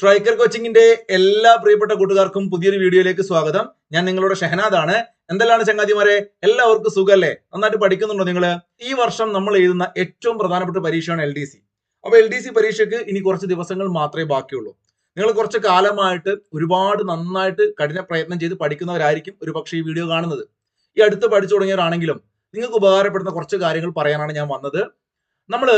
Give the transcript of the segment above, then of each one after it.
Striker കോച്ചിങ്ങിന്റെ എല്ലാ പ്രിയപ്പെട്ട കൂട്ടുകാർക്കും പുതിയൊരു വീഡിയോയിലേക്ക് സ്വാഗതം. ഞാൻ നിങ്ങളുടെ ഷഹനാദാണ്. എന്തെല്ലാണ് ചങ്ങാതിമാരെ? എല്ലാവർക്കും സുഖല്ലേ? നന്നായിട്ട് പഠിക്കുന്നുണ്ടോ നിങ്ങൾ ഈ വർഷം നമ്മൾ എഴുതുന്ന ഏറ്റവും പ്രധാനപ്പെട്ട പരീക്ഷയാണ് എൽ ഡി സി. അപ്പൊ എൽ ഡി സി പരീക്ഷയ്ക്ക് ഇനി കുറച്ച് ദിവസങ്ങൾ മാത്രമേ ബാക്കിയുള്ളൂ. നിങ്ങൾ കുറച്ച് കാലമായിട്ട് ഒരുപാട് നന്നായിട്ട് കഠിന പ്രയത്നം ചെയ്ത് പഠിക്കുന്നവരായിരിക്കും ഒരു പക്ഷേ ഈ വീഡിയോ കാണുന്നത്. ഈ അടുത്ത് പഠിച്ചു തുടങ്ങിയവരാണെങ്കിലും നിങ്ങൾക്ക് ഉപകാരപ്പെടുന്ന കുറച്ച് കാര്യങ്ങൾ പറയാനാണ് ഞാൻ വന്നത്. നമ്മൾ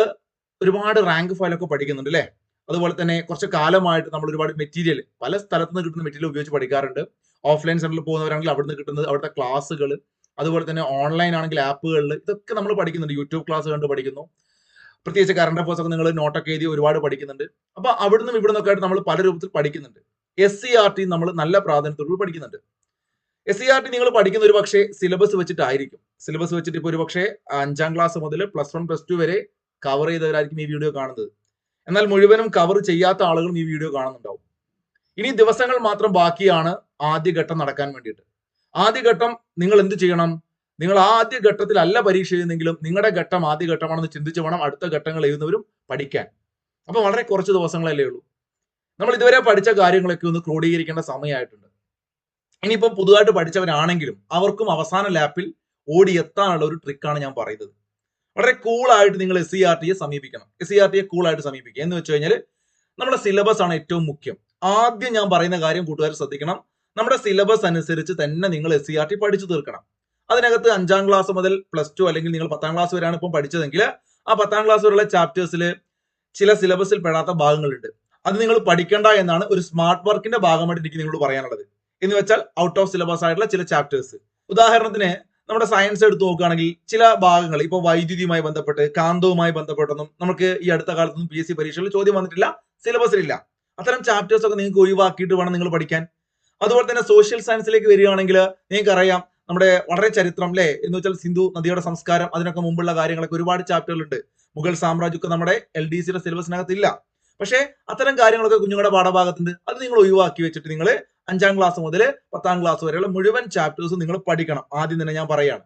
ഒരുപാട് റാങ്ക് ഫയലൊക്കെ പഠിക്കുന്നുണ്ട് അല്ലേ? അതുപോലെ തന്നെ കുറച്ച് കാലമായിട്ട് നമ്മൾ ഒരുപാട് മെറ്റീരിയൽ പല സ്ഥലത്ത് നിന്ന് കിട്ടുന്ന മെറ്റീരിയൽ ഉപയോഗിച്ച് പഠിക്കാറുണ്ട്. ഓഫ്ലൈൻ സെന്ററിൽ പോകുന്നവരാണെങ്കിൽ അവിടുന്ന് കിട്ടുന്നത് അവിടുത്തെ ക്ലാസ്സുകൾ അതുപോലെ തന്നെ ഓൺലൈൻ ആണെങ്കിൽ ആപ്പുകളിൽ ഇതൊക്കെ നമ്മൾ പഠിക്കുന്നുണ്ട്. യൂട്യൂബ് ക്ലാസ് കണ്ട് പഠിക്കുന്നു. പ്രത്യേകിച്ച് കറണ്ട് അഫേഴ്സ് ഒക്കെ നിങ്ങൾ നോട്ടൊക്കെ എഴുതി ഒരുപാട് പഠിക്കുന്നുണ്ട്. അപ്പൊ അവിടുന്ന് ഇവിടെ നിന്നൊക്കെ ആയിട്ട് നമ്മൾ പല രൂപത്തിൽ പഠിക്കുന്നുണ്ട്. എസ് സി ആർ ടി നമ്മൾ നല്ല പ്രാധാന്യത്തോട് പഠിക്കുന്നുണ്ട്. എസ് സി ആർ ടി നിങ്ങൾ പഠിക്കുന്ന ഒരു പക്ഷേ സിലബസ് വെച്ചിട്ടായിരിക്കും. സിലബസ് വെച്ചിട്ട് ഇപ്പോൾ ഒരു പക്ഷേ അഞ്ചാം ക്ലാസ് മുതൽ പ്ലസ് വൺ പ്ലസ് ടു വരെ കവർ ചെയ്തവരായിരിക്കും ഈ വീഡിയോ കാണുന്നത്. എന്നാൽ മുഴുവനും കവർ ചെയ്യാത്ത ആളുകളും ഈ വീഡിയോ കാണുന്നുണ്ടാവും. ഇനി ദിവസങ്ങൾ മാത്രം ബാക്കിയാണ് ആദ്യഘട്ടം നടക്കാൻ വേണ്ടിയിട്ട്. ആദ്യഘട്ടം നിങ്ങൾ എന്ത് ചെയ്യണം? നിങ്ങൾ ആദ്യ ഘട്ടത്തിലല്ല പരീക്ഷ എഴുതുന്നെങ്കിലും നിങ്ങളുടെ ഘട്ടം ആദ്യ ഘട്ടമാണെന്ന് ചിന്തിച്ച് വേണം അടുത്ത ഘട്ടങ്ങൾ എഴുതുന്നവരും പഠിക്കാൻ. അപ്പൊ വളരെ കുറച്ച് ദിവസങ്ങളല്ലേ ഉള്ളൂ. നമ്മൾ ഇതുവരെ പഠിച്ച കാര്യങ്ങളൊക്കെ ഒന്ന് ക്രോഡീകരിക്കേണ്ട സമയമായിട്ടുണ്ട്. ഇനിയിപ്പം പുതുതായിട്ട് പഠിച്ചവരാണെങ്കിലും അവർക്കും അവസാന ലാപ്പിൽ ഓടിയെത്താനുള്ള ഒരു ട്രിക്കാണ് ഞാൻ പറയുന്നത്. വളരെ കൂളായിട്ട് നിങ്ങൾ എസ് സി ആർ ടിയെ സമീപിക്കണം. എസ് സി ആർ ടിയെ കൂളായിട്ട് സമീപിക്കുക. എന്ന് വെച്ച് കഴിഞ്ഞാൽ നമ്മുടെ സിലബസ് ആണ് ഏറ്റവും മുഖ്യം. ആദ്യം ഞാൻ പറയുന്ന കാര്യം കൂട്ടുകാർ ശ്രദ്ധിക്കണം. നമ്മുടെ സിലബസ് അനുസരിച്ച് തന്നെ നിങ്ങൾ എസ് സി ആർ ടി പഠിച്ചു തീർക്കണം. അതിനകത്ത് അഞ്ചാം ക്ലാസ് മുതൽ പ്ലസ് ടു അല്ലെങ്കിൽ നിങ്ങൾ പത്താം ക്ലാസ് വരെയാണ് ഇപ്പം പഠിച്ചതെങ്കിൽ ആ പത്താം ക്ലാസ് വരെയുള്ള ചാപ്റ്റേഴ്സിൽ ചില സിലബസിൽ പെടാത്ത ഭാഗങ്ങളുണ്ട്. അത് നിങ്ങൾ പഠിക്കേണ്ട എന്നാണ് ഒരു സ്മാർട്ട് വർക്കിന്റെ ഭാഗമായിട്ട് എനിക്ക് നിങ്ങളോട് പറയാനുള്ളത്. എന്ന് വെച്ചാൽ ഔട്ട് ഓഫ് സിലബസ് ആയിട്ടുള്ള ചില ചാപ്റ്റേഴ്സ് ഉദാഹരണത്തിന് നമ്മുടെ സയൻസ് എടുത്ത് നോക്കുകയാണെങ്കിൽ ചില ഭാഗങ്ങൾ ഇപ്പോൾ വൈദ്യുതിയുമായി ബന്ധപ്പെട്ട് കാന്തവുമായി ബന്ധപ്പെട്ടൊന്നും നമുക്ക് ഈ അടുത്ത കാലത്തൊന്നും പി എസ് സി പരീക്ഷകളിൽ ചോദ്യം വന്നിട്ടില്ല സിലബസിലില്ല അത്തരം ചാപ്റ്റേഴ്സ് ഒക്കെ നിങ്ങൾക്ക് ഒഴിവാക്കിയിട്ട് വേണം നിങ്ങൾ പഠിക്കാൻ. അതുപോലെ തന്നെ സോഷ്യൽ സയൻസിലേക്ക് വരികയാണെങ്കിൽ നിങ്ങൾക്ക് അറിയാം നമ്മുടെ വളരെ ചരിത്രം അല്ലേ എന്ന് വെച്ചാൽ സിന്ധു നദിയുടെ സംസ്കാരം അതിനൊക്കെ മുമ്പുള്ള കാര്യങ്ങളൊക്കെ ഒരുപാട് ചാപ്റ്ററുകൾ ഉണ്ട് മുഗൾ സാമ്രാജ്യമൊക്കെ നമ്മുടെ എൽ ഡി സിയുടെ സിലബസിനകത്ത് ഇല്ല പക്ഷേ അത്തരം കാര്യങ്ങളൊക്കെ കുഞ്ഞുങ്ങളുടെ പാഠഭാഗത്തുണ്ട്. അത് നിങ്ങൾ ഒഴിവാക്കി വെച്ചിട്ട് നിങ്ങൾ അഞ്ചാം ക്ലാസ് മുതൽ പത്താം ക്ലാസ് വരെയുള്ള മുഴുവൻ ചാപ്റ്റേഴ്സും നിങ്ങൾ പഠിക്കണം. ആദ്യം തന്നെ ഞാൻ പറയാണ്.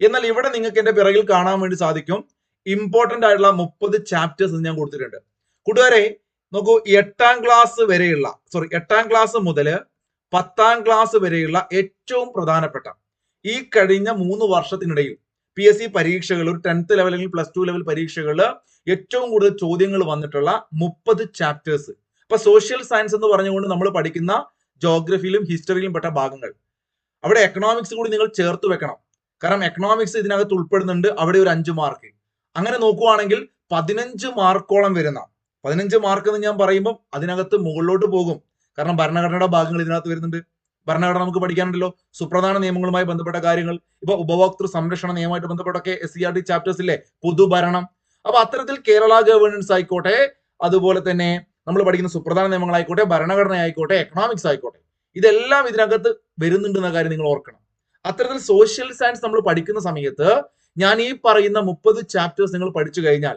എന്നാൽ ഇവിടെ നിങ്ങൾക്ക് എന്റെ പിറകിൽ കാണാൻ വേണ്ടി സാധിക്കും ഇമ്പോർട്ടന്റ് ആയിട്ടുള്ള മുപ്പത് ചാപ്റ്റേഴ്സ് ഞാൻ കൊടുത്തിട്ടുണ്ട്. കൂട്ടുകാരെ നോക്കൂ എട്ടാം ക്ലാസ് വരെയുള്ള സോറി എട്ടാം ക്ലാസ് മുതൽ പത്താം ക്ലാസ് വരെയുള്ള ഏറ്റവും പ്രധാനപ്പെട്ട ഈ കഴിഞ്ഞ മൂന്ന് വർഷത്തിനിടയിൽ പി എസ് സി പരീക്ഷകൾ ഒരു ടെൻത്ത് ലെവൽ അല്ലെങ്കിൽ പ്ലസ് ടു ലെവൽ പരീക്ഷകളിൽ ഏറ്റവും കൂടുതൽ ചോദ്യങ്ങൾ വന്നിട്ടുള്ള മുപ്പത് ചാപ്റ്റേഴ്സ് ഇപ്പൊ സോഷ്യൽ സയൻസ് എന്ന് പറഞ്ഞുകൊണ്ട് നമ്മൾ പഠിക്കുന്ന ജോഗ്രഫിയിലും ഹിസ്റ്ററിയിലും പെട്ട ഭാഗങ്ങൾ. അവിടെ എക്കണോമിക്സ് കൂടി നിങ്ങൾ ചേർത്ത് വെക്കണം. കാരണം എക്കണോമിക്സ് ഇതിനകത്ത് ഉൾപ്പെടുന്നുണ്ട് അവിടെ ഒരു അഞ്ച് മാർക്ക് അങ്ങനെ നോക്കുവാണെങ്കിൽ പതിനഞ്ച് മാർക്കോളം വരുന്ന. പതിനഞ്ച് മാർക്ക് എന്ന് ഞാൻ പറയുമ്പോൾ അതിനകത്ത് മുകളിലോട്ട് പോകും. കാരണം ഭരണഘടനയുടെ ഭാഗങ്ങൾ ഇതിനകത്ത് വരുന്നുണ്ട്. ഭരണഘടന നമുക്ക് പഠിക്കാനുണ്ടല്ലോ. സുപ്രധാന നിയമങ്ങളുമായി ബന്ധപ്പെട്ട കാര്യങ്ങൾ. ഇപ്പൊ ഉപഭോക്തൃ സംരക്ഷണ നിയമമായിട്ട് ബന്ധപ്പെട്ടൊക്കെ S C R T chapters ഇല്ലേ? പൊതുഭരണം. അപ്പൊ അത്തരത്തിൽ കേരള ഗവേണൻസ് ആയിക്കോട്ടെ. അതുപോലെ തന്നെ നമ്മൾ പഠിക്കുന്ന സുപ്രധാന നിയമങ്ങളായിക്കോട്ടെ ഭരണഘടന ആയിക്കോട്ടെ എക്കണോമിക്സ് ആയിക്കോട്ടെ. ഇതെല്ലാം ഇതിനകത്ത് വരുന്നുണ്ട് എന്ന കാര്യം നിങ്ങൾ ഓർക്കണം. അത്തരത്തിൽ സോഷ്യൽ സയൻസ് നമ്മൾ പഠിക്കുന്ന സമയത്ത് ഞാൻ ഈ പറയുന്ന മുപ്പത് ചാപ്റ്റേഴ്സ് നിങ്ങൾ പഠിച്ചു കഴിഞ്ഞാൽ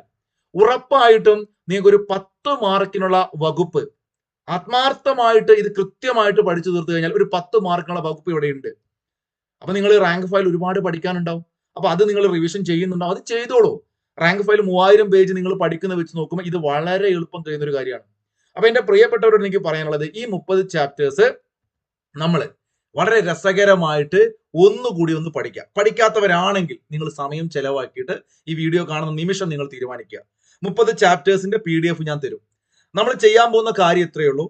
ഉറപ്പായിട്ടും നിങ്ങൾക്ക് ഒരു പത്ത് മാർക്കിനുള്ള വകുപ്പ് ആത്മാർത്ഥമായിട്ട് ഇത് കൃത്യമായിട്ട് പഠിച്ചു തീർത്തു കഴിഞ്ഞാൽ ഒരു പത്ത് മാർക്കിനുള്ള വകുപ്പ് ഇവിടെ ഉണ്ട്. അപ്പൊ നിങ്ങൾ റാങ്ക് ഫയൽ ഒരുപാട് പഠിക്കാനുണ്ടാവും. അപ്പൊ അത് നിങ്ങൾ റിവിഷൻ ചെയ്യുന്നുണ്ടാവും. അത് ചെയ്തോളൂ. റാങ്ക് ഫയൽ മൂവായിരം പേജ് നിങ്ങൾ പഠിക്കുന്ന വെച്ച് നോക്കുമ്പോൾ ഇത് വളരെ എളുപ്പം ചെയ്യുന്ന ഒരു കാര്യമാണ്. അപ്പൊ എന്റെ പ്രിയപ്പെട്ടവരോട് എനിക്ക് പറയാനുള്ളത് ഈ മുപ്പത് ചാപ്റ്റേഴ്സ് നമ്മൾ വളരെ രസകരമായിട്ട് ഒന്നുകൂടി ഒന്ന് പഠിക്കാം. പഠിക്കാത്തവരാണെങ്കിൽ നിങ്ങൾ സമയം ചെലവാക്കിയിട്ട് ഈ വീഡിയോ കാണുന്ന നിമിഷം നിങ്ങൾ തീരുമാനിക്കുക. മുപ്പത് ചാപ്റ്റേഴ്സിന്റെ പി ഡി എഫ് ഞാൻ തരും. നമ്മൾ ചെയ്യാൻ പോകുന്ന കാര്യം ഇത്രയേ ഉള്ളൂ.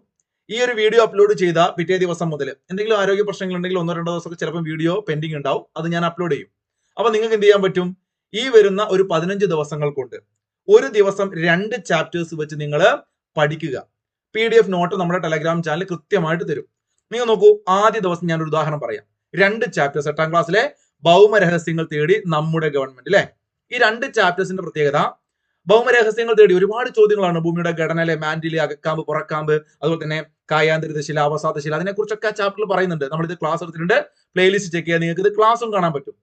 ഈ ഒരു വീഡിയോ അപ്ലോഡ് ചെയ്ത പിറ്റേ ദിവസം മുതൽ എന്തെങ്കിലും ആരോഗ്യ പ്രശ്നങ്ങൾ ഉണ്ടെങ്കിൽ ഒന്നോ രണ്ടോ ദിവസമൊക്കെ ചിലപ്പോൾ വീഡിയോ പെൻഡിങ് ഉണ്ടാവും. അത് ഞാൻ അപ്ലോഡ് ചെയ്യും. അപ്പൊ നിങ്ങൾക്ക് എന്ത് ചെയ്യാൻ പറ്റും? ഈ വരുന്ന ഒരു പതിനഞ്ച് ദിവസങ്ങൾ കൊണ്ട് ഒരു ദിവസം രണ്ട് ചാപ്റ്റേഴ്സ് വെച്ച് നിങ്ങൾ പഠിക്കുക. പി ഡി എഫ് നോട്ട് നമ്മുടെ ടെലഗ്രാം ചാനൽ കൃത്യമായിട്ട് തരും. നിങ്ങൾ നോക്കൂ ആദ്യ ദിവസം ഞാൻ ഒരു ഉദാഹരണം പറയാം. രണ്ട് ചാപ്റ്റേഴ്സ് എട്ടാം ക്ലാസ്സിലെ ഭൗമരഹസ്യങ്ങൾ തേടി നമ്മുടെ ഗവൺമെന്റ് അല്ലെ ഈ രണ്ട് ചാപ്റ്റേഴ്സിന്റെ പ്രത്യേകത ഭൗമരഹസ്യങ്ങൾ തേടി ഒരുപാട് ചോദ്യങ്ങളാണ്. ഭൂമിയുടെ ഘടന അല്ലെ മാൻഡിൽ അകക്കാമ്പ് പുറക്കാമ്പ് അതുപോലെ തന്നെ കായാന്തരിത ശില അവസാദ ശില അതിനെക്കുറിച്ചൊക്കെ ആ ചാപ്റ്ററിൽ പറയുന്നുണ്ട്. നമ്മൾ ഇത് ക്ലാസ് എടുത്തിട്ടുണ്ട്. പ്ലേലിസ്റ്റ് ചെക്ക് ചെയ്യാൻ നിങ്ങൾക്ക് ഇത് ക്ലാസ്സും കാണാൻ പറ്റും.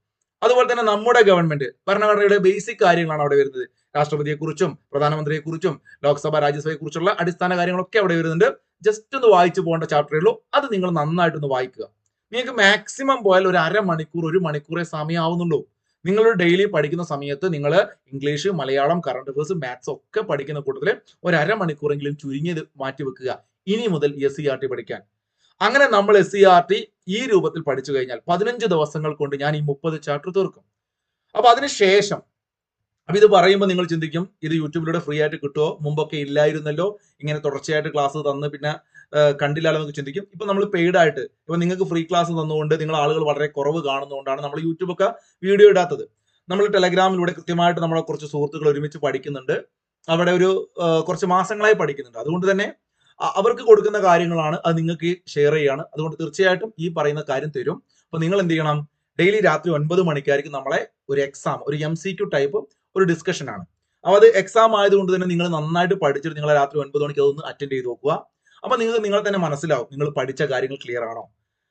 അതുപോലെ തന്നെ നമ്മുടെ ഗവൺമെന്റ് ഭരണഘടനയുടെ ബേസിക് കാര്യങ്ങളാണ് അവിടെ വരുന്നത്. രാഷ്ട്രപതിയെ പ്രധാനമന്ത്രിയെക്കുറിച്ചും പ്രധാനമന്ത്രിയെ കുറിച്ചും ലോക്സഭ രാജ്യസഭയെക്കുറിച്ചുള്ള അടിസ്ഥാന കാര്യങ്ങളൊക്കെ അവിടെ വരുന്നുണ്ട്. ജസ്റ്റ് ഒന്ന് വായിച്ചു പോകേണ്ട ചാപ്റ്ററേ ഉള്ളൂ. അത് നിങ്ങൾ നന്നായിട്ടൊന്ന് വായിക്കുക. നിങ്ങൾക്ക് മാക്സിമം പോയാൽ ഒരു അരമണിക്കൂർ ഒരു മണിക്കൂറേ സമയമാവുന്നുള്ളൂ നിങ്ങൾ ഡെയിലി പഠിക്കുന്ന സമയത്ത് നിങ്ങൾ English Malayalam current affairs maths ഒക്കെ പഠിക്കുന്ന കൂട്ടത്തിൽ ഒരു അരമണിക്കൂറെങ്കിലും ചുരുങ്ങിയത് മാറ്റി വെക്കുക. ഇനി മുതൽ എസ് സി ആർ ടി പഠിക്കാൻ. അങ്ങനെ നമ്മൾ എസ് സി ആർ ടി ഈ രൂപത്തിൽ പഠിച്ചു കഴിഞ്ഞാൽ പതിനഞ്ച് ദിവസങ്ങൾ കൊണ്ട് ഞാൻ ഈ മുപ്പത് ചാപ്റ്റർ തീർക്കും. അപ്പൊ അതിനുശേഷം അപ്പൊ ഇത് പറയുമ്പോൾ നിങ്ങൾ ചിന്തിക്കും ഇത് യൂട്യൂബിലൂടെ ഫ്രീ ആയിട്ട് കിട്ടുമോ മുമ്പൊക്കെ ഇല്ലായിരുന്നല്ലോ ഇങ്ങനെ തുടർച്ചയായിട്ട് ക്ലാസ് തന്ന് പിന്നെ കണ്ടില്ലാലോ എന്നൊക്കെ ചിന്തിക്കും. ഇപ്പൊ നമ്മൾ പെയ്ഡ് ആയിട്ട് ഇപ്പൊ നിങ്ങൾക്ക് ഫ്രീ ക്ലാസ് തന്നുകൊണ്ട് നിങ്ങൾ ആളുകൾ വളരെ കുറവ് കാണുന്നതുകൊണ്ടാണ് നമ്മൾ യൂട്യൂബൊക്കെ വീഡിയോ ഇടാത്തത്. നമ്മൾ ടെലഗ്രാമിലൂടെ കൃത്യമായിട്ട് നമ്മളെ കുറച്ച് സുഹൃത്തുക്കൾ ഒരുമിച്ച് പഠിക്കുന്നുണ്ട്. അവിടെ ഒരു കുറച്ച് മാസങ്ങളായി പഠിക്കുന്നുണ്ട്. അതുകൊണ്ട് തന്നെ അവർക്ക് കൊടുക്കുന്ന കാര്യങ്ങളാണ് അത് നിങ്ങൾക്ക് ഷെയർ ചെയ്യാണ്. അതുകൊണ്ട് തീർച്ചയായിട്ടും ഈ പറയുന്ന കാര്യം തരും. അപ്പൊ നിങ്ങൾ എന്ത് ചെയ്യണം? ഡെയിലി രാത്രി ഒൻപത് മണിക്കായിരിക്കും നമ്മളെ ഒരു എക്സാം ഒരു എം സി ക്യു ടൈപ്പ് ഒരു ഡിസ്കഷൻ ആണ്. അപ്പൊ അത് എക്സാം ആയതുകൊണ്ട് തന്നെ നിങ്ങൾ നന്നായിട്ട് പഠിച്ചിട്ട് നിങ്ങൾ രാത്രി ഒൻപത് മണിക്ക് അതൊന്ന് അറ്റൻഡ് ചെയ്ത് നോക്കുക. അപ്പൊ നിങ്ങൾക്ക് നിങ്ങളെ തന്നെ മനസ്സിലാവും നിങ്ങൾ പഠിച്ച കാര്യങ്ങൾ ക്ലിയർ ആണോ.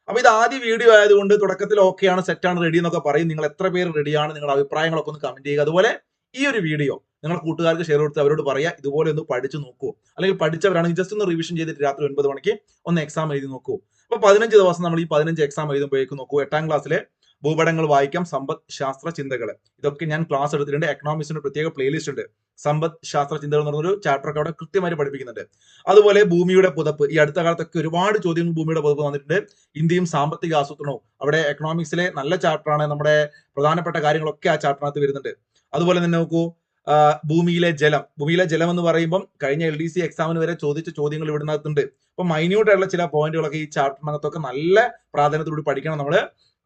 അപ്പൊ ഇത് ആദ്യ വീഡിയോ ആയതുകൊണ്ട് തുടക്കത്തിൽ ഓക്കെയാണ് ആണ് റെഡി എന്നൊക്കെ പറയും. നിങ്ങൾ എത്ര പേര് റെഡിയാണ് നിങ്ങളുടെ അഭിപ്രായങ്ങളൊക്കെ ഒന്ന് കമന്റ് ചെയ്യുക. അതുപോലെ ഈ ഒരു വീഡിയോ നിങ്ങളുടെ കൂട്ടുകാർക്ക് ഷെയർ കൊടുത്ത് അവരോട് പറയുക. ഇതുപോലെ ഒന്ന് പഠിച്ചു നോക്കൂ. അല്ലെങ്കിൽ പഠിച്ചവരാണെങ്കിൽ ജസ്റ്റ് ഒന്ന് റിവിഷൻ ചെയ്തിട്ട് രാത്രി ഒൻപത് മണിക്ക് ഒന്ന് എക്സാം എഴുതി നോക്കൂ. അപ്പൊ പതിനഞ്ച് ദിവസം നമ്മൾ ഈ പതിനഞ്ച് എക്സാം എഴുതുമ്പോഴേക്കും നോക്കൂ. എട്ടാം ക്ലാസ്സിലെ ഭൂപടങ്ങൾ വായിക്കാം. സമ്പദ് ശാസ്ത്ര ചിന്തകൾ ഇതൊക്കെ ഞാൻ ക്ലാസ് എടുത്തിട്ടുണ്ട്. എക്കണോമിക്സിന്റെ പ്രത്യേക പ്ലേലിസ്റ്റ് ഉണ്ട്. സമ്പദ് ശാസ്ത്ര ചിന്തകൾ എന്ന് പറഞ്ഞൊരു ചാപ്റ്റർ ഒക്കെ അവിടെ കൃത്യമായി പഠിപ്പിക്കുന്നുണ്ട്. അതുപോലെ ഭൂമിയുടെ പുതപ്പ്. ഈ അടുത്ത കാലത്തൊക്കെ ഒരുപാട് ചോദ്യങ്ങൾ ഭൂമിയുടെ പുതപ്പ് വന്നിട്ടുണ്ട്. ഇന്ത്യയും സാമ്പത്തിക ആസൂത്രണവും. അവിടെ എക്കണോമിക്സിലെ നല്ല ചാപ്റ്ററാണ് നമ്മുടെ പ്രധാനപ്പെട്ട കാര്യങ്ങളൊക്കെ ആ ചാപ്റ്ററിനകത്ത് വരുന്നുണ്ട്. അതുപോലെ തന്നെ നോക്കൂ ഭൂമിയിലെ ജലം. ഭൂമിയിലെ ജലം എന്ന് പറയുമ്പം കഴിഞ്ഞ എൽ ഡി സി എക്സാമിന് വരെ ചോദിച്ച ചോദ്യങ്ങൾ ഇവിടുന്നകത്തുണ്ട് അപ്പൊ മൈന്യൂട്ട് ആയിട്ടുള്ള ചില പോയിന്റുകളൊക്കെ ഈ ചാപ്റ്ററിനകത്തൊക്കെ നല്ല പ്രാധാന്യത്തോട് പഠിക്കണം നമ്മൾ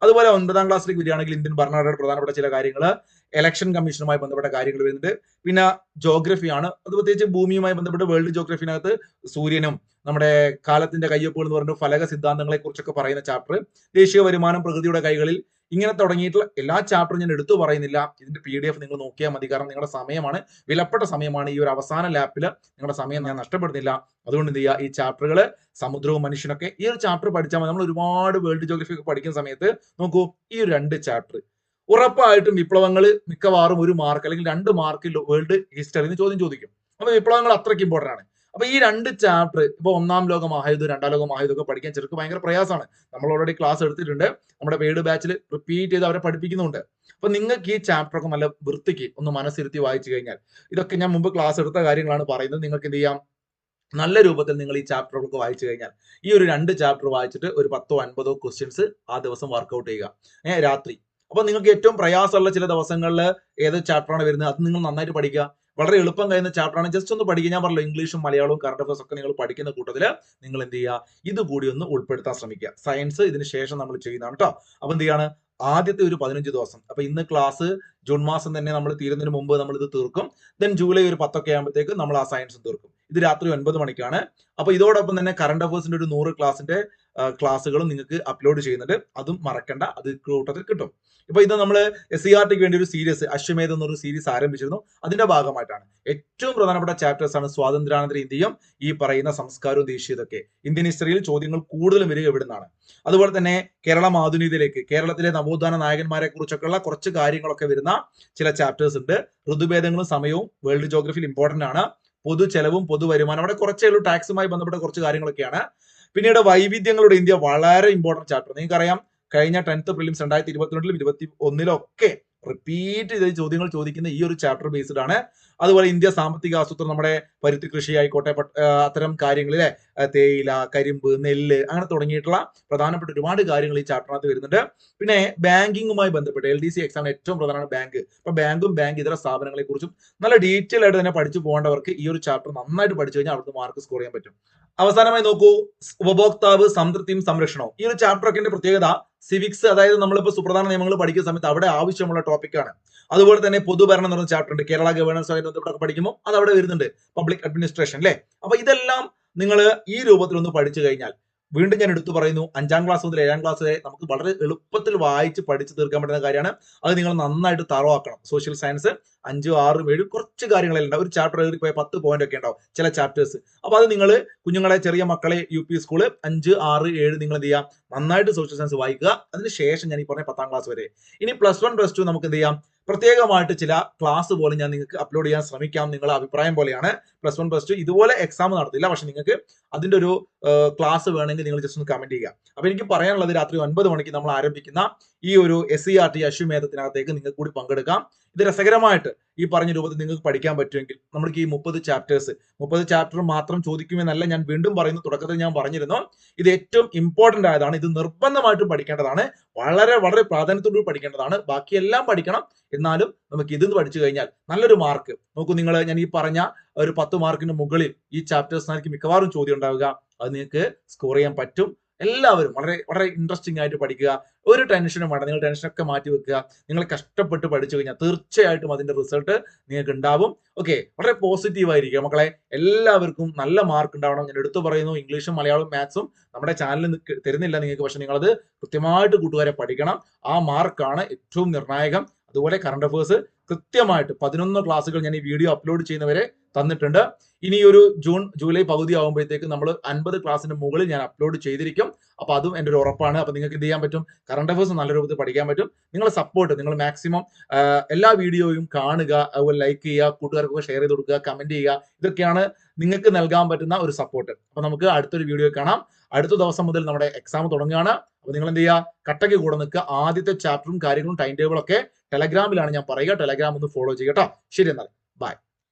അതുപോലെ ഒൻപതാം ക്ലാസ്സിലേക്ക് വരികയാണെങ്കിൽ ഇന്ത്യൻ ഭരണഘടനയുടെ പ്രധാനപ്പെട്ട ചില കാര്യങ്ങൾ ഇലക്ഷൻ കമ്മീഷനുമായി ബന്ധപ്പെട്ട കാര്യങ്ങൾ വരുന്നുണ്ട്. പിന്നെ ജോഗ്രഫിയാണ് അത് പ്രത്യേകിച്ച് ഭൂമിയുമായി ബന്ധപ്പെട്ട് വേൾഡ് ജോഗ്രഫിനകത്ത് സൂര്യനും നമ്മുടെ കാലത്തിന്റെ കയ്യൊപ്പുകൾ എന്ന് പറഞ്ഞ ഫലക സിദ്ധാന്തങ്ങളെ കുറിച്ചൊക്കെ പറയുന്ന ചാപ്റ്റർ ദേശീയ വരുമാനം പ്രകൃതിയുടെ കൈകളിൽ ഇങ്ങനെ തുടങ്ങിയിട്ടുള്ള എല്ലാ ചാപ്റ്ററും ഞാൻ എടുത്തു പറയുന്നില്ല. ഇതിന്റെ പി ഡി എഫ് നിങ്ങൾ നോക്കിയാൽ മതി. കാരണം നിങ്ങളുടെ സമയമാണ് വിലപ്പെട്ട സമയമാണ്. ഈ ഒരു അവസാന ലാപ്പിൽ നിങ്ങളുടെ സമയം ഞാൻ നഷ്ടപ്പെടുന്നില്ല. അതുകൊണ്ട് എന്ത് ചെയ്യുക? ഈ ചാപ്റ്ററുകൾ സമുദ്രവും മനുഷ്യനൊക്കെ ഈ ഒരു ചാപ്റ്റർ പഠിച്ചാൽ മതി. നമ്മൾ ഒരുപാട് വേൾഡ് ജോഗ്രഫി ഒക്കെ പഠിക്കുന്ന സമയത്ത് നോക്കൂ ഈ ഒരു രണ്ട് ചാപ്റ്റർ ഉറപ്പായിട്ടും വിപ്ലവങ്ങൾ മിക്കവാറും ഒരു മാർക്ക് അല്ലെങ്കിൽ രണ്ട് മാർക്ക് വേൾഡ് ഹിസ്റ്ററിന്ന് ചോദ്യം ചോദിക്കും. അപ്പൊ വിപ്ലവങ്ങൾ അത്രയ്ക്ക് ഇമ്പോർട്ടന്റ് ആണ്. അപ്പൊ ഈ രണ്ട് ചാപ്റ്റർ ഇപ്പൊ ഒന്നാം ലോക മഹായുദ്ധം രണ്ടാം ലോക മഹായുദ്ധം ഒക്കെ പഠിക്കാൻ ചെറുക്ക് ഭയങ്കര പ്രയാസമാണ്. നമ്മൾ ഓൾറെഡി ക്ലാസ് എടുത്തിട്ടുണ്ട്. നമ്മുടെ പെയ്ഡ് ബാച്ചിൽ റിപ്പീറ്റ് ചെയ്ത് അവരെ പഠിപ്പിക്കുന്നുണ്ട് അപ്പൊ നിങ്ങൾക്ക് ഈ ചാപ്റ്റർ ഒക്കെ നല്ല വൃത്തിക്ക് ഒന്ന് മനസ്സിരുത്തി വായിച്ചു കഴിഞ്ഞാൽ ഇതൊക്കെ ഞാൻ മുമ്പ് ക്ലാസ് എടുത്ത കാര്യങ്ങളാണ് പറയുന്നത്. നിങ്ങൾക്ക് എന്ത് ചെയ്യാം? നല്ല രൂപത്തിൽ നിങ്ങൾ ഈ ചാപ്റ്ററുകളൊക്കെ വായിച്ചു കഴിഞ്ഞാൽ ഈ ഒരു രണ്ട് ചാപ്റ്റർ വായിച്ചിട്ട് ഒരു പത്തോ അൻപതോ ക്വസ്റ്റ്യൻസ് ആ ദിവസം വർക്കൗട്ട് ചെയ്യുക. ഏഹ് രാത്രി. അപ്പൊ നിങ്ങൾക്ക് ഏറ്റവും പ്രയാസമുള്ള ചില ദിവസങ്ങളിൽ ഏത് ചാപ്റ്ററാണ് വരുന്നത്? അത് നിങ്ങൾ നന്നായിട്ട് പഠിക്കുക. വളരെ എളുപ്പം കഴിയുന്ന ചാപ്റ്ററാണ് ജസ്റ്റ് ഒന്ന് പഠിക്കുക ഞാൻ പറഞ്ഞല്ലോ ഇംഗ്ലീഷും മലയാളവും കറണ്ട് അഫയേഴ്സ് ഒക്കെ നിങ്ങൾ പഠിക്കുന്ന കൂട്ടത്തിൽ നിങ്ങൾ എന്ത് ചെയ്യുക? ഇത് കൂടി ഒന്ന് ഉൾപ്പെടുത്താൻ ശ്രമിക്കുക. സയൻസ് ഇതിന് ശേഷം നമ്മൾ ചെയ്യുന്നതാണ് കേട്ടോ അപ്പൊ എന്ത് ചെയ്യാണ്? ആദ്യത്തെ ഒരു പതിനഞ്ച് ദിവസം. അപ്പൊ ഇന്ന് ക്ലാസ് ജൂൺ മാസം തന്നെ നമ്മൾ തീരുന്നതിന് മുമ്പ് നമ്മൾ ഇത് തീർക്കും. ദെൻ ജൂലൈ ഒരു പത്തൊക്കെ ആകുമ്പോഴത്തേക്ക് നമ്മൾ ആ സയൻസ് തീർക്കും. ഇത് രാത്രി ഒൻപത് മണിക്കാണ്. അപ്പൊ ഇതോടൊപ്പം തന്നെ കറണ്ട് അഫേഴ്സിന്റെ ഒരു നൂറ് ക്ലാസിന്റെ ക്ലാസ്സുകളും നിങ്ങൾക്ക് അപ്ലോഡ് ചെയ്യുന്നുണ്ട്. അതും മറക്കണ്ട. അത് കൂട്ടത്തിൽ കിട്ടും. ഇപ്പൊ ഇത് നമ്മൾ എസ് സി ആർ ടിക്ക് വേണ്ടി ഒരു സീരീസ് അശ്വമേധ എന്നൊരു സീരീസ് ആരംഭിച്ചിരുന്നു. അതിന്റെ ഭാഗമായിട്ടാണ്. ഏറ്റവും പ്രധാനപ്പെട്ട ചാപ്റ്റേഴ്സ് ആണ് സ്വാതന്ത്ര്യാനന്തര ഇന്ത്യയും ഈ പറയുന്ന സംസ്കാരവും ദേശീയതൊക്കെ. ഇന്ത്യൻ ഹിസ്റ്ററിയിൽ ചോദ്യങ്ങൾ കൂടുതലും വരിക ഇവിടുന്നാണ് അതുപോലെ തന്നെ കേരളം ആധുനികതയിലേക്ക് കേരളത്തിലെ നവോത്ഥാന നായകന്മാരെ കുറിച്ചൊക്കെയുള്ള കുറച്ച് കാര്യങ്ങളൊക്കെ വരുന്ന ചില ചാപ്റ്റേഴ്സ് ഉണ്ട്. ഋതുഭേദങ്ങളും സമയവും വേൾഡ് ജോഗ്രഫിയിൽ ഇമ്പോർട്ടന്റ് ആണ്. പൊതു ചെലവും പൊതു വരുമാനം അവിടെ കുറച്ചേ ഉള്ളൂ ടാക്സുമായി ബന്ധപ്പെട്ട കുറച്ച് കാര്യങ്ങളൊക്കെയാണ്. പിന്നീട് വൈവിധ്യങ്ങളുടെ ഇന്ത്യ വളരെ ഇമ്പോർട്ടന്റ് ചാപ്റ്റർ നിങ്ങൾക്കറിയാം കഴിഞ്ഞ ടെൻത്ത് പ്രിലിംസ് രണ്ടായിരത്തി ഇരുപത്തിരണ്ടിലും ഇരുപത്തി ഒന്നിലും ഒക്കെ റിപ്പീറ്റ് ചെയ്ത് ചോദ്യങ്ങൾ ചോദിക്കുന്ന ഈ ഒരു ചാപ്റ്റർ ബേസ്ഡ് ആണ്. അതുപോലെ ഇന്ത്യ സാമ്പത്തിക ആസൂത്രണം നമ്മുടെ പരുത്തി കൃഷി ആയിക്കോട്ടെ അത്തരം കാര്യങ്ങളിലെ തേയില കരിമ്പ് നെല്ല് അങ്ങനെ തുടങ്ങിയിട്ടുള്ള പ്രധാനപ്പെട്ട ഒരുപാട് കാര്യങ്ങൾ ഈ ചാപ്റ്ററിനകത്ത് വരുന്നുണ്ട്. പിന്നെ ബാങ്കിങ്ങുമായി ബന്ധപ്പെട്ട് എൽ ഡി സി എക്സാമിന് ഏറ്റവും പ്രധാനമാണ് ബാങ്ക്. അപ്പൊ ബാങ്കും ബാങ്ക് ഇതര സ്ഥാപനങ്ങളെ കുറിച്ചും നല്ല ഡീറ്റെയിൽ ആയിട്ട് തന്നെ പഠിച്ചു പോകേണ്ടവർക്ക് ഈ ഒരു ചാപ്റ്റർ നന്നായിട്ട് പഠിച്ചു കഴിഞ്ഞാൽ അവിടുന്ന് മാർക്ക് സ്കോർ ചെയ്യാൻ പറ്റും. അവസാനമായി നോക്കൂ ഉപഭോക്താവ് സംതൃപ്തിയും സംരക്ഷണവും. ഈ ഒരു ചാപ്റ്റർ ഒക്കെ പ്രത്യേകത സിവിക്സ് അതായത് നമ്മളിപ്പോൾ സുപ്രധാന നിയമങ്ങൾ പഠിക്കുന്ന സമയത്ത് അവിടെ ആവശ്യമുള്ള ടോപ്പിക്കാണ് അതുപോലെ തന്നെ പൊതുഭരണം എന്ന് പറഞ്ഞ ചാപ്റ്റർ ഉണ്ട്. കേരള ഗവേണൻസ് ആയിട്ട് ബന്ധപ്പെട്ടൊക്കെ പഠിക്കുമ്പോൾ അത് അവിടെ വരുന്നുണ്ട്. പബ്ലിക് അഡ്മിനിസ്ട്രേഷൻ അല്ലേ അപ്പൊ ഇതെല്ലാം നിങ്ങൾ ഈ രൂപത്തിൽ ഒന്ന് പഠിച്ചു കഴിഞ്ഞാൽ വീണ്ടും ഞാൻ എടുത്തു പറയുന്നു അഞ്ചാം ക്ലാസ് മുതൽ ഏഴാം ക്ലാസ് വരെ നമുക്ക് വളരെ എളുപ്പത്തിൽ വായിച്ച് പഠിച്ച് തീർക്കാൻ പറ്റുന്ന കാര്യമാണ്. അത് നിങ്ങൾ നന്നായിട്ട് തറവാക്കണം. സോഷ്യൽ സയൻസ് അഞ്ചും ആറും ഏഴും കുറച്ച് കാര്യങ്ങളെല്ലാം ഉണ്ടാവും ഒരു ചാപ്റ്റർ കയറി പോയ പത്ത് പോയിന്റ് ഒക്കെ ഉണ്ടാവും ചില ചാപ്റ്റേഴ്സ് അപ്പൊ അത് നിങ്ങൾ കുഞ്ഞുങ്ങളെ ചെറിയ മക്കളെ യു പി സ്കൂൾ അഞ്ച് ആറ് ഏഴ് നിങ്ങൾ എന്ത് ചെയ്യാം? നന്നായിട്ട് സോഷ്യൽ സയൻസ് വായിക്കുക. അതിന് ശേഷം ഞാൻ ഈ പറഞ്ഞ പത്താം ക്ലാസ് വരെ. ഇനി പ്ലസ് വൺ പ്ലസ് ടു നമുക്ക് എന്ത് ചെയ്യാം? പ്രത്യേകമായിട്ട് ചില ക്ലാസ് പോലും ഞാൻ നിങ്ങൾക്ക് അപ്ലോഡ് ചെയ്യാൻ ശ്രമിക്കാം നിങ്ങളുടെ അഭിപ്രായം പോലെയാണ് പ്ലസ് വൺ പ്ലസ് ടു ഇതുപോലെ എക്സാം നടത്തില്ല. പക്ഷെ നിങ്ങൾക്ക് അതിന്റെ ഒരു ക്ലാസ് വേണമെങ്കിൽ നിങ്ങൾ ജസ്റ്റ് ഒന്ന് കമന്റ് ചെയ്യുക. അപ്പൊ എനിക്ക് പറയാനുള്ളത് രാത്രി ഒൻപത് മണിക്ക് നമ്മൾ ആരംഭിക്കുന്ന ഈ ഒരു എസ് സി ആർ ടി അശ്വമേധത്തിനകത്തേക്ക് നിങ്ങൾക്ക് കൂടി പങ്കെടുക്കാം. ഇത് രസകരമായിട്ട് ഈ പറഞ്ഞ രൂപത്തിൽ നിങ്ങൾക്ക് പഠിക്കാൻ പറ്റുമെങ്കിൽ നമ്മൾക്ക് ഈ മുപ്പത് ചാപ്റ്റേഴ്സ് മുപ്പത് ചാപ്റ്റർ മാത്രം ചോദിക്കുമെന്നല്ല ഞാൻ വീണ്ടും പറയുന്നു തുടക്കത്തിൽ ഞാൻ പറഞ്ഞിരുന്നു. ഇത് ഏറ്റവും ഇമ്പോർട്ടന്റ് ആയതാണ്. ഇത് നിർബന്ധമായിട്ടും പഠിക്കേണ്ടതാണ്. വളരെ വളരെ പ്രാധാന്യത്തോടു പഠിക്കേണ്ടതാണ്. ബാക്കിയെല്ലാം പഠിക്കണം. എന്നാലും നമുക്ക് ഇത് പഠിച്ചു കഴിഞ്ഞാൽ നല്ലൊരു മാർക്ക് നോക്കൂ നിങ്ങൾ ഞാൻ ഈ പറഞ്ഞ ഒരു പത്ത് മാർക്കിന് മുകളിൽ ഈ ചാപ്റ്റേഴ്സിനായിരിക്കും മിക്കവാറും ചോദ്യം ഉണ്ടാവുക. അത് നിങ്ങൾക്ക് സ്കോർ ചെയ്യാൻ പറ്റും. എല്ലാവരും വളരെ വളരെ ഇൻട്രസ്റ്റിംഗ് ആയിട്ട് പഠിക്കുക. ഒരു ടെൻഷനും വേണ്ട. നിങ്ങൾ ടെൻഷനൊക്കെ മാറ്റി വെക്കുക. നിങ്ങൾ കഷ്ടപ്പെട്ട് പഠിച്ചു കഴിഞ്ഞാൽ തീർച്ചയായിട്ടും അതിന്റെ റിസൾട്ട് നിങ്ങൾക്ക് ഉണ്ടാവും. ഓക്കെ വളരെ പോസിറ്റീവ് ആയിരിക്കുക മക്കളെ എല്ലാവർക്കും നല്ല മാർക്ക് ഉണ്ടാവണം. ഞാൻ എടുത്തു പറയുന്നു. ഇംഗ്ലീഷും മലയാളവും മാത്സും നമ്മുടെ ചാനലിൽ തരുന്നില്ല നിങ്ങൾക്ക്. പക്ഷെ അത് കൃത്യമായിട്ട് കൂട്ടുകാരെ പഠിക്കണം. ആ മാർക്കാണ് ഏറ്റവും നിർണായകം. അതുപോലെ കറണ്ട് അഫേഴ്സ് കൃത്യമായിട്ട് പതിനൊന്ന് ക്ലാസ്സുകൾ ഞാൻ ഈ വീഡിയോ അപ്ലോഡ് ചെയ്യുന്നവരെ തന്നിട്ടുണ്ട്. ഇനി ഒരു ജൂൺ ജൂലൈ പകുതി ആകുമ്പോഴത്തേക്ക് നമ്മൾ അൻപത് ക്ലാസ്സിന് മുകളിൽ ഞാൻ അപ്ലോഡ് ചെയ്തിരിക്കും. അപ്പൊ അതും എന്റെ ഒരു ഉറപ്പാണ്. അപ്പോൾ നിങ്ങൾക്ക് എന്ത് ചെയ്യാൻ പറ്റും? കറണ്ട് അഫേഴ്സ് നല്ല രൂപത്തിൽ പഠിക്കാൻ പറ്റും. നിങ്ങളെ സപ്പോർട്ട് നിങ്ങൾ മാക്സിമം എല്ലാ വീഡിയോയും കാണുക അതുപോലെ ലൈക്ക് ചെയ്യുക കൂട്ടുകാർക്കൊക്കെ ഷെയർ ചെയ്ത് കൊടുക്കുക കമന്റ് ചെയ്യുക ഇതൊക്കെയാണ് നിങ്ങൾക്ക് നൽകാൻ പറ്റുന്ന ഒരു സപ്പോർട്ട് അപ്പോൾ നമുക്ക് അടുത്തൊരു വീഡിയോ കാണാം. അടുത്ത ദിവസം മുതൽ നമ്മുടെ എക്സാം തുടങ്ങുകയാണ്. അപ്പോൾ നിങ്ങൾ എന്ത് ചെയ്യുക? കട്ടയ്ക്ക് കൂടെ നിൽക്കുക. ആദ്യത്തെ ചാപ്റ്ററും കാര്യങ്ങളും ടൈം ടേബിളൊക്കെ ടെലഗ്രാമിലാണ് ഞാൻ പറയുക. ടെലഗ്രാം ഒന്ന് ഫോളോ ചെയ്യുക കേട്ടോ ശരി എന്നാൽ. ബൈ